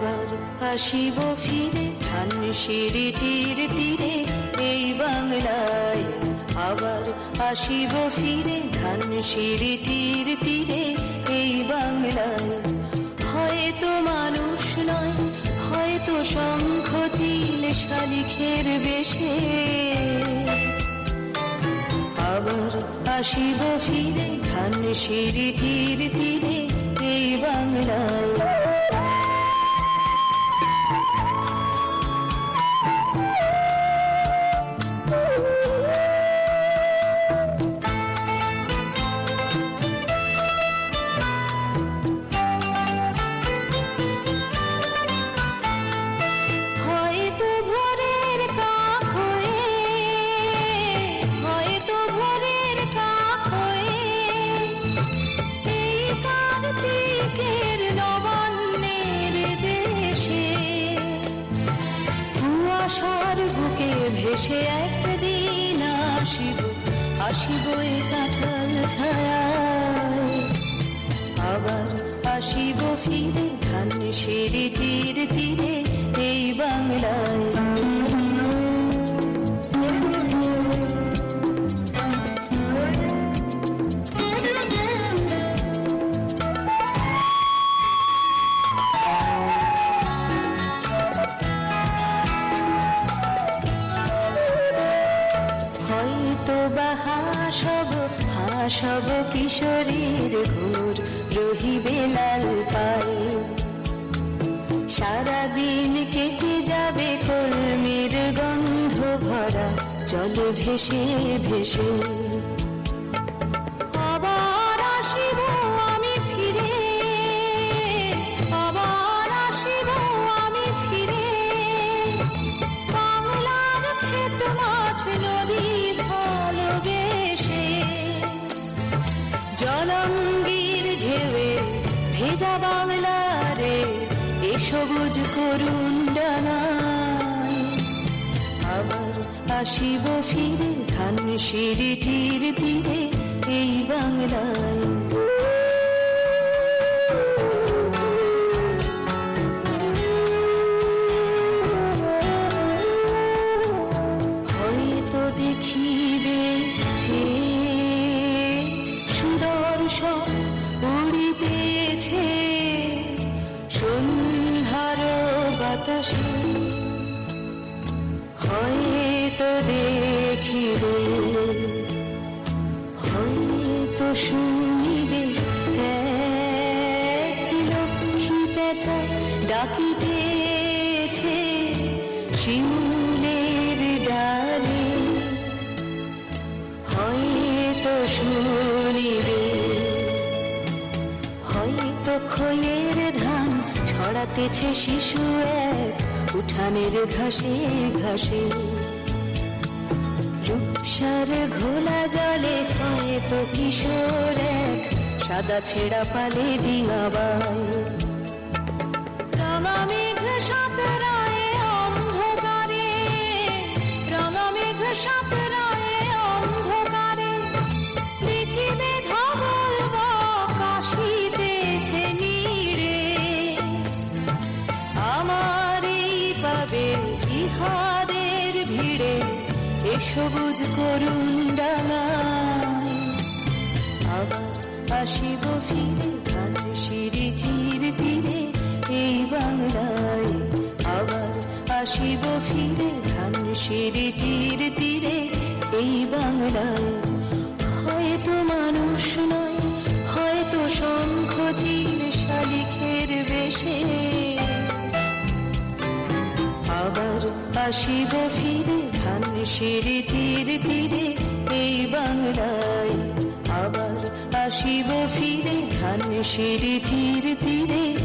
আসিব ফিরে ধান সিঁড়িটির তীরে এই বাংলায় আবার আসিব ফিরে ধান সিঁড়িটির তীরে এই বাংলায়। হয়তো মানুষ নয়, হয়তো শঙ্খ চিল শালিখের বেশে। আবার আসিব ফিরে ধান সিঁড়িটির তীরে ভেসে একদিন আসিব আসিব এ কাঁঠাল ছায় আবার আসিব ফিরে ধান সেরে তীরে এই হাসব কিশোরীর ঘোর রহিবে লাল পায়ে সারাদিন কেটে যাবে কলমের গন্ধ ভরা চলে ভেসে ভেসে। জলঙ্গির ঢেউয়ে ভেজা বাংলারে এ সবুজ করুণ ডানা। আবার আসিব ফিরে, ধান সিঁড়িটির তীরে, এই বাংলায়। বাতাসে। হয়তো দেখিবে হয়তো শুনিবে লক্ষ্মী পেঁচা ডাকিতেছে। শিমুলের ছড়াতেছে শিশু এক উঠানের ঘাসে ঘাসে রূপসার ঘোলা জলে তো কিশোর এক সাদা ছেঁড়া পালে ডিঙাবাই মেঘ সাঁতরায় পাবে ইহাদের ভিড়ে। এ সবুজ করুণ ডাঙায়। আসিব ফিরে ধান সিঁড়িটির তীরে এই বাংলায়। আবার আসিব ফিরে ধান সিঁড়িটির তীরে এই বাংলায়। হয়তো মানুষ নয় আসিব ফিরে ধান তীর তীরে এই বাংলায় আবার আসিব ফিরে ধান তীর তীরে। বাংলায়